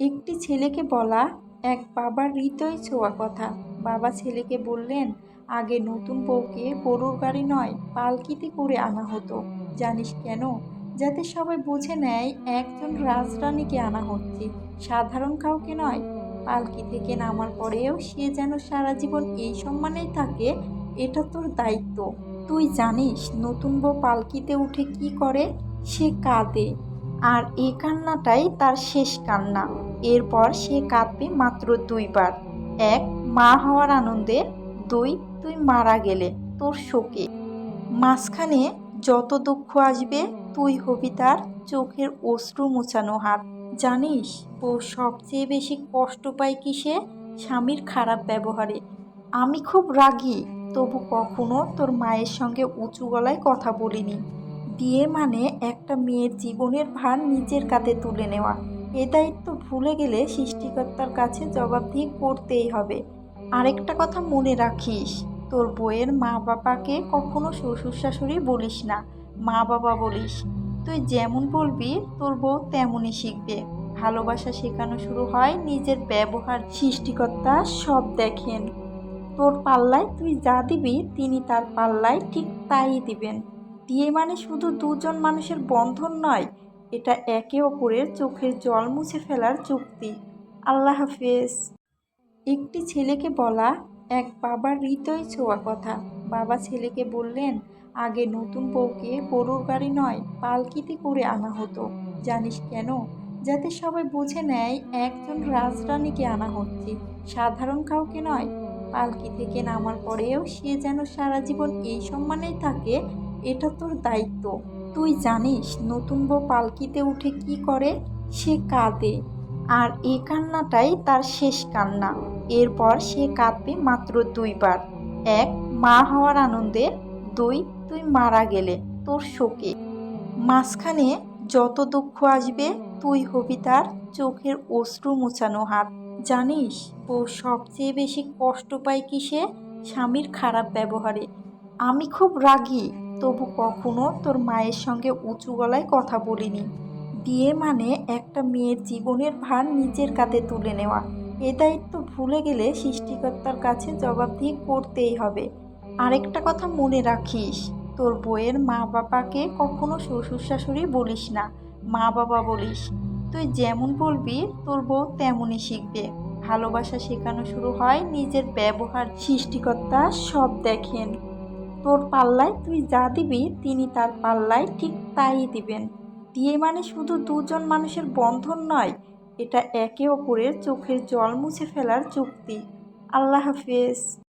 একটি ছেলেকে বলা এক বাবার হৃদয় ছোঁয়া কথা। বাবা ছেলেকে বললেন, আগে নতুন বউকে গরুর গাড়ি নয়, পালকিতে করে আনা হতো। জানিস কেন? যাতে সবাই বুঝে নেয় একজন রাজরানীকে আনা হচ্ছে। সাধারণ কাউকে নয়। পালকি থেকে নামার পরেও সে যেন সারা জীবন এই সম্মানেই থাকে, এটা তোর দায়িত্ব। তুই জানিস, নতুন বউ পালকিতে উঠে কি করে? সে কাঁদে। আর এই কান্নাটাই তার শেষ কান্না। এরপর সে কাঁদবে মাত্র দুইবার। এক, মা হওয়ার আনন্দে। দুই, তুই মারা গেলে তোর শোকে। মাঝখানে যত দুঃখ আসবে, তুই হবি তার চোখের অশ্রু মোছানো হাত। জানিস বউ সবচেয়ে বেশি কষ্ট পায় কিসে স্বামীর খারাপ ব্যবহারে। আমি খুব রাগী, তবু কখনো তোর মায়ের সঙ্গে উঁচু গলায় কথা বলিনি। বিয়ে মানে একটা মেয়ের জীবনের ভার নিজের কাঁধে তুলে নেওয়া। এ দায়িত্ব ভুলে গেলে সৃষ্টিকর্তার কাছে জবাবদিহি করতেই হবে। আরেকটা কথা মনে রাখিস, তোর বইয়ের মা বাবাকে কখনো শ্বশুর শাশুড়ি বলিস না। মা বাবা বলিস, তুই যেমন বলবি, তোর বউ তেমনই শিখবে। ভালোবাসা শেখানো শুরু হয় নিজের ব্যবহার। সৃষ্টিকর্তা সব দেখেন। তোর পাল্লায় তুই যা দিবি, তিনি তার পাল্লায় ঠিক তাই দিবেন। বিয়ে মানে শুধু দুজন মানুষের বন্ধন নয়, এটা একে অপরের চোখের জল মুছে ফেলার চুক্তি। আল্লাহ হাফেজ। একটি ছেলেকে বলা এক বাবার হৃদয় ছোঁয়া কথা। বাবা ছেলেকে বললেন, আগে নতুন বউকে গরুর গাড়ি নয়, পালকিতে করে আনা হতো। জানিস কেন? যাতে সবাই বুঝে নেয় একজন রাজরানীকে আনা হচ্ছে। সাধারণ কাউকে নয়। পালকি থেকে নামার পরেও সে যেন সারা জীবন এই সম্মানেই থাকে এটা তোর দায়িত্ব। তুই জানিস নতুন বউ পালকিতে উঠে কি করে? সে কাঁদে। আর এই কান্নাটাই তার শেষ কান্না। এরপর সে কাঁদবে মাত্র দুইবার। এক, মা হওয়ার আনন্দে। দুই, তুই মারা গেলে তোর শোকে। মাঝখানে যত দুঃখ আসবে, তুই হবি তার চোখের অশ্রু মোছানো হাত। জানিস, বউ সবচেয়ে বেশি কষ্ট পায় কিসে? স্বামীর খারাপ ব্যবহারে। আমি খুব রাগী। তবু কখনো তোর মায়ের সঙ্গে উঁচু গলায় কথা বলিনি। বিয়ে মানে একটা মেয়ের জীবনের ভার নিজের কাঁধে তুলে নেওয়া। এ দায়িত্ব ভুলে গেলে সৃষ্টিকর্তার কাছে জবাবদিহি করতেই হবে। আরেকটা কথা মনে রাখিস, তোর বইয়ের মা বাবাকে কখনো শ্বশুর শাশুড়ি বলিস না, মা বাবা বলিস। তুই যেমন বলবি, তোর বউ তেমনই শিখবে। ভালোবাসা শেখানো শুরু হয় নিজের ব্যবহার। সৃষ্টিকর্তা সব দেখেন। তোর পাল্লায় তুই যা দিবি, তিনি তার পাল্লায় ঠিক তাই দিবেন। বিয়ে মানে শুধু দুজন মানুষের বন্ধন নয়, এটা একে অপরের চোখের জল মুছে ফেলার চুক্তি আল্লাহ হাফেজ।